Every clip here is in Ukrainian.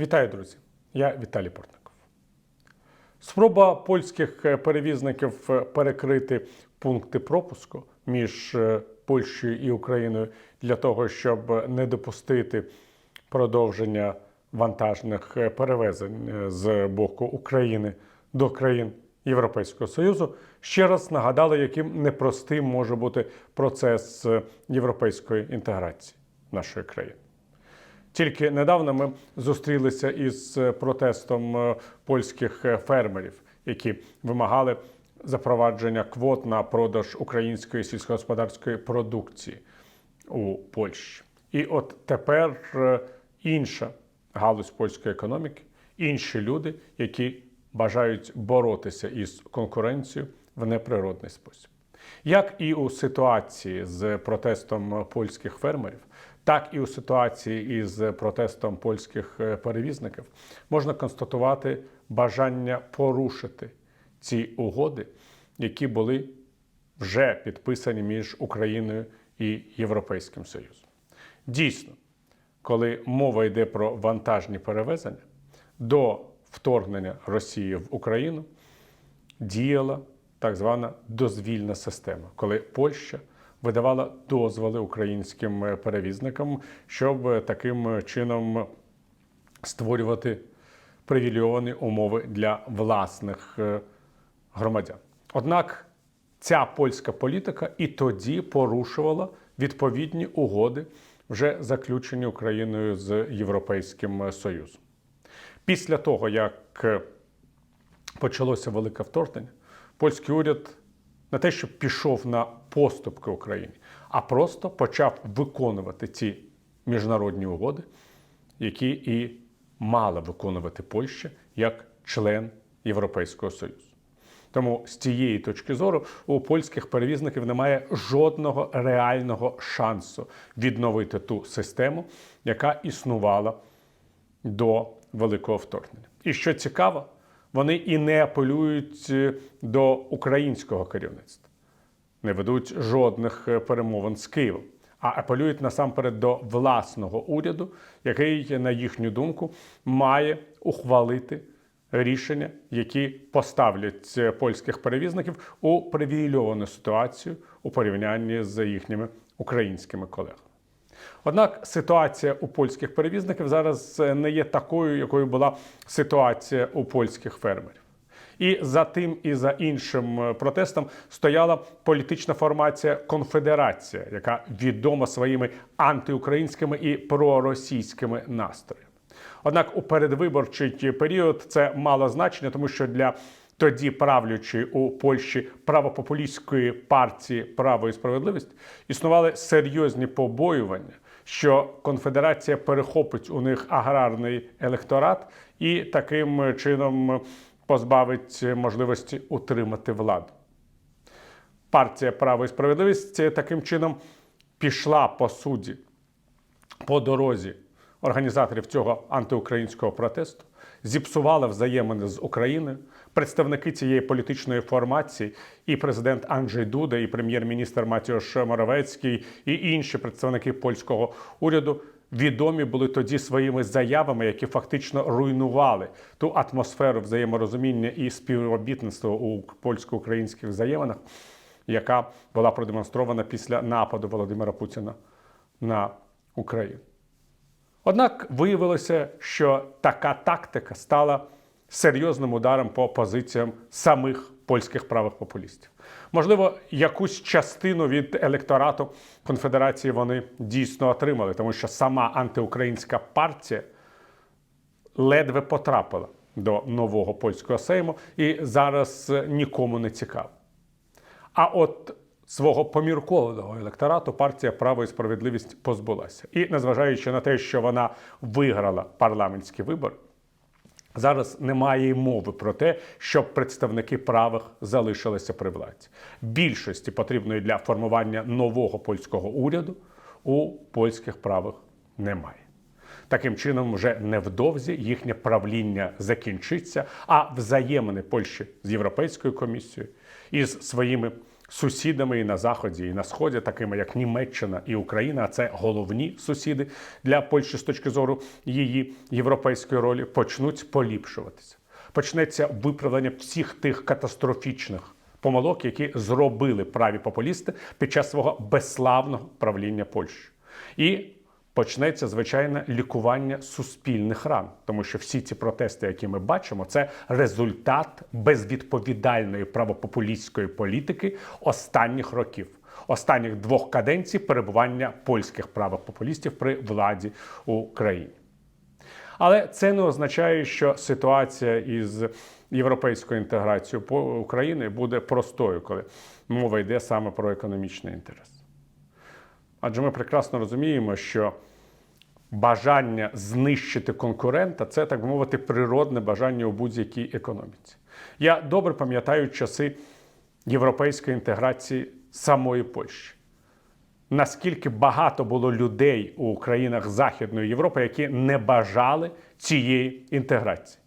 Вітаю, друзі! Я Віталій Портников. Спроба польських е, перевізників е, перекрити пункти пропуску між е, Польщею і Україною для того, щоб не допустити продовження вантажних перевезень з боку України до країн Європейського Союзу, ще раз нагадали, яким непростим може бути процес європейської інтеграції нашої країни. Тільки недавно ми зустрілися із е, протестом е, польських е, фермерів, які вимагали запровадження квот на продаж української сільськогосподарської продукції у Польщі. І от тепер інша галузь польської економіки, інші люди, які бажають боротися із конкуренцією в неприродний спосіб. Як і у ситуації з протестом польських фермерів, так і у ситуації із протестом польських е, перевізників можна констатувати бажання порушити ці угоди, які були вже підписані між Україною і Європейським Союзом. Дійсно, коли мова йде про вантажні перевезення, до вторгнення Росії в Україну діяла так звана дозвільна система, коли Польща видавала дозволи українським е, перевізникам, щоб е, таким чином створювати привілейовані умови для власних е, громадян. Однак ця польська політика і тоді порушувала відповідні угоди, вже заключені Україною з Європейським Союзом. Після того, як е, почалося велике вторгнення, польський уряд не те, що пішов на поступки Україні, а просто почав виконувати ці міжнародні угоди, які і мала виконувати Польща як член Європейського Союзу. Тому з цієї точки зору у польських перевізників немає жодного реального шансу відновити ту систему, яка існувала до великого вторгнення. І що цікаво, вони і не апелюють е, до українського керівництва, не ведуть жодних е, перемовин з Києвом, а апелюють насамперед до власного уряду, який, на їхню думку, має ухвалити рішення, які поставлять е, польських перевізників у привілейовану ситуацію у порівнянні з їхніми українськими колегами. Однак ситуація у польських перевізників зараз е, не є такою, якою була ситуація у польських фермерів. І за тим і за іншим е, протестом стояла політична формація Конфедерація, яка відома своїми антиукраїнськими і проросійськими настроями. Однак у передвиборчий період це мало значення, тому що для тоді правлячої у Польщі правопопулістської партії Право і справедливість існували серйозні побоювання, що конфедерація перехопить у них аграрний електорат і таким чином позбавить можливості утримати владу. Партія Право і справедливість таким чином пішла по суді по дорозі організаторів цього антиукраїнського протесту, зіпсувала взаємини з Україною. Представники цієї політичної формації, і президент Анджей Дуда, і прем'єр-міністр Матіош Моровецький, і інші представники польського уряду відомі були тоді своїми заявами, які фактично руйнували ту атмосферу взаєморозуміння і співробітництва у польсько-українських взаєминах, яка була продемонстрована після нападу Володимира Путіна на Україну. Однак виявилося, що така тактика стала серйозним ударом по позиціям самих польських правих популістів. Можливо, якусь частину від електорату конфедерації вони дійсно отримали, тому що сама антиукраїнська партія ледве потрапила до нового польського сейму і зараз нікому не цікава. А от свого поміркованого електорату партія Право і справедливість позбулася. І незважаючи на те, що вона виграла парламентські вибори, зараз немає й мови про те, щоб представники правих залишилися при владі. Більшості потрібної для формування нового польського уряду у польських правих немає. Таким чином, вже невдовзі їхнє правління закінчиться, а взаємини Польщі з Європейською комісією і з своїми сусідами і на заході, і на сході, такими як Німеччина і Україна. А це головні сусіди для Польщі з точки зору її європейської ролі, почнуть поліпшуватися. Почнеться виправлення всіх тих катастрофічних помилок, які зробили праві популісти під час свого безславного правління Польщі. І почнеться звичайне лікування суспільних ран, тому що всі ці протести, які ми бачимо, це результат безвідповідальної правопопулістської політики останніх років, останніх двох каденцій перебування польських правопопулістів при владі у країні. Але це не означає, що ситуація із європейською інтеграцією України буде простою, коли мова йде саме про економічний інтерес. Адже ми прекрасно розуміємо, що бажання знищити конкурента це, так би мовити, природне бажання у будь-якій економіці. Я добре пам'ятаю часи європейської інтеграції самої Польщі. Наскільки багато було людей у країнах Західної Європи, які не бажали цієї інтеграції,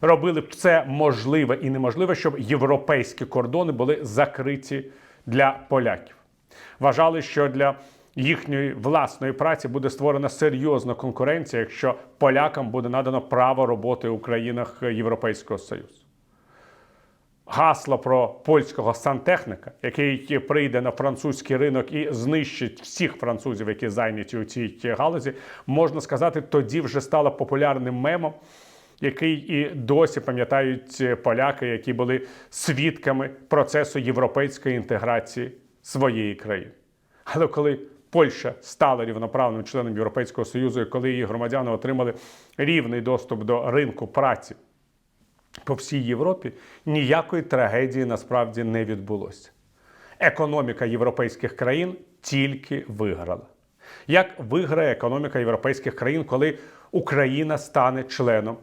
робили б це можливе і неможливе, щоб європейські кордони були закриті для поляків. Вважали, що для їхньої власної праці буде створена серйозна конкуренція, якщо полякам буде надано право роботи у країнах Європейського Союзу. Гасло про польського сантехніка, який прийде на французький ринок і знищить всіх французів, які зайняті у цій галузі, можна сказати, тоді вже стало популярним мемом, який і досі пам'ятають поляки, які були свідками процесу європейської інтеграції своєї країни. Але коли Польща стала рівноправним членом Європейського Союзу, і коли її громадяни отримали рівний доступ до ринку праці по всій Європі, ніякої трагедії насправді не відбулося. Економіка європейських країн тільки виграла. Як виграє економіка європейських країн, коли Україна стане членом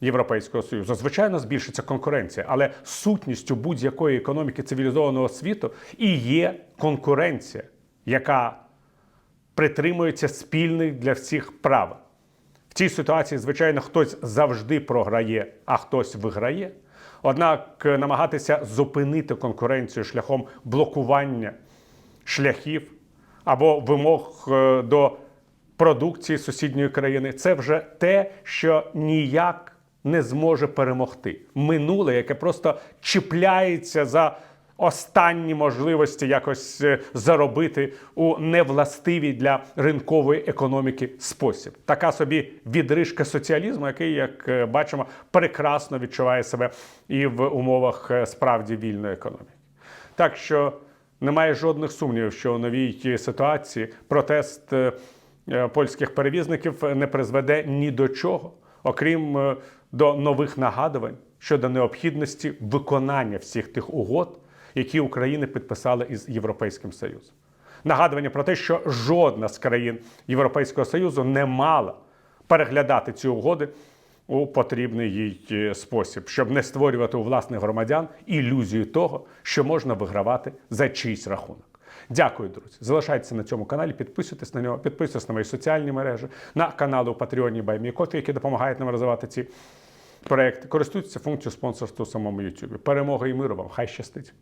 Європейського Союзу? Звичайно, збільшиться конкуренція, але сутністю будь-якої економіки цивілізованого світу і є конкуренція, яка притримується спільних для всіх прав. В цій ситуації, звичайно, хтось завжди програє, а хтось виграє. Однак намагатися зупинити конкуренцію шляхом блокування шляхів або вимог е, до продукції сусідньої країни це вже те, що ніяк не зможе перемогти. Минуле, яке просто чіпляється за останні можливості якось е, заробити у невластивій для ринкової економіки спосіб. Така собі відрижка соціалізму, який, як е, бачимо, прекрасно відчуває себе і в умовах е, справді вільної економіки. Так що немає жодних сумнівів, що у новій ситуації протест польських перевізників не призведе ні до чого, окрім до нових нагадувань щодо необхідності виконання всіх тих угод, які Україна підписала із Європейським Союзом. Нагадування про те, що жодна з країн Європейського Союзу не мала переглядати ці угоди у потрібний їй е, спосіб, щоб не створювати у власних громадян ілюзію того, що можна вигравати за чийсь рахунок. Дякую, друзі. Залишайтеся на цьому каналі, підписуйтесь на нього, підписуйтесь на мої соціальні мережі, на канали у Патреоні Баймі.Кофі, які допомагають нам розвивати ці проекти. Користуйтеся функцією спонсорства у самому YouTube. Перемога і миру вам! Хай щастить!